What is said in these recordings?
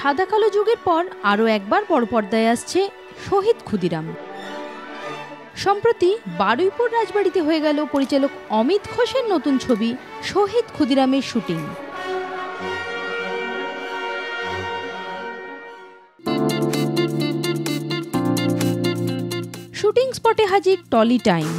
সাদা কালো যুগের পর আরও একবার বড় পর্দায় আসছে শহীদ ক্ষুদিরাম। সম্প্রতি বারুইপুর রাজবাড়িতে হয়ে গেল পরিচালক অমিত ঘোষের নতুন ছবি শহীদ ক্ষুদিরামের শুটিং। শুটিং স্পটে হাজির টলি টাইম।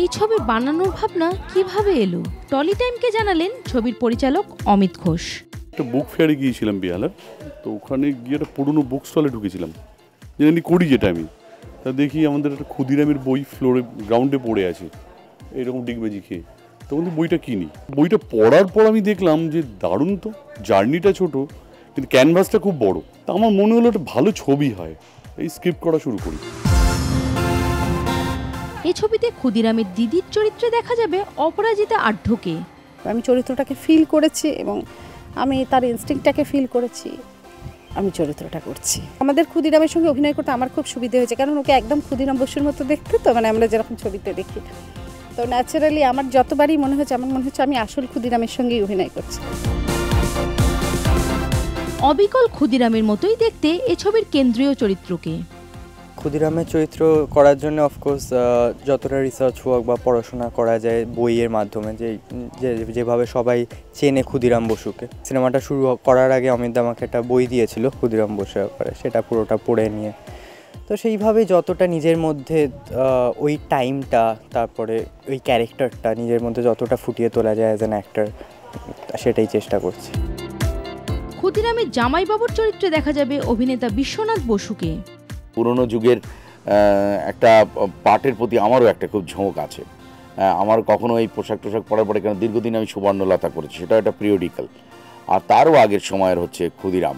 এই ছবি বানানোর ভাবনা কীভাবে এলো? টলি টাইমকে জানালেন ছবির পরিচালক অমিত ঘোষ। একটা বুক ফেয়ারে গিয়েছিলাম বিহালার, তো ওখানে গিয়ে একটা পুরনো বুক স্টলে ঢুকেছিলাম। জানি করি যেটা আমি। তা দেখি আমাদের একটা ক্ষুদিরামের বই ফ্লোরে, গ্রাউন্ডে পড়ে আছে। এরকম ডিগবাজি খেয়ে। তখন বইটা কিনি? বইটা পড়ার পর আমি দেখলাম যে দারুণ তো, জার্নিটা ছোট, কিন্তু ক্যানভাসটা খুব বড়। তা আমার মনে হলো একটা ভালো ছবি হয়। এই স্ক্রিপ্ট করা শুরু করি। এই ছবিতে ক্ষুদিরামের দিদির চরিত্রে দেখা যাবে অপরাজিতা আঢ্যকে আমি চরিত্রটাকে ফিল করেছি এবং আমি তার ইনস্টিংটাকে ফিল করেছি। আমি চরিত্রটা করছি। আমাদের ক্ষুদিরামের সঙ্গে অভিনয় করতে আমার খুব সুবিধা হয়েছে। কারণ ওকে একদম ক্ষুদিরাম বসুর মতো দেখতে তো মানে আমরা যেরকম ছবিতে দেখি। তো ন্যাচারালি আমার যতবারই মনে হচ্ছে আমার মনে হচ্ছে আমি আসল ক্ষুদিরামের সঙ্গেই অভিনয় করছি। অবিকল ক্ষুদিরামের মতোই দেখতে এ ছবির কেন্দ্রীয় চরিত্রকে। ক্ষুদিরামের চরিত্র করার জন্য অফকোর্স যতটা রিসার্চ হোক বা পড়াশোনা করা যায় বইয়ের মাধ্যমে, যে যেভাবে সবাই চেনে ক্ষুদিরাম বসুকে। সিনেমাটা শুরু করার আগে অমিত আমাকে একটা বই দিয়েছিল ক্ষুদিরাম বসু ব্যাপারে, সেটা পুরোটা পড়ে নিয়ে। তো সেইভাবে যতটা নিজের মধ্যে ওই টাইমটা তারপরে ওই ক্যারেক্টারটা নিজের মধ্যে যতটা ফুটিয়ে তোলা যায় অ্যাজ অ্যান অ্যাক্টার সেটাই চেষ্টা করছি। ক্ষুদিরামের জামাইবাবুর চরিত্রে দেখা যাবে অভিনেতা বিশ্বনাথ বসুকে। পুরনো যুগের একটা পাটের প্রতি আমারও একটা খুব ঝোঁক আছে। আমার কখনো এই পোশাক টোশাক পরার পরে কেন দীর্ঘদিন আমি সুবর্ণলতা করেছি সেটা একটা পিরিয়ডিক্যাল আর তারও আগের সময়ের হচ্ছে ক্ষুদিরাম।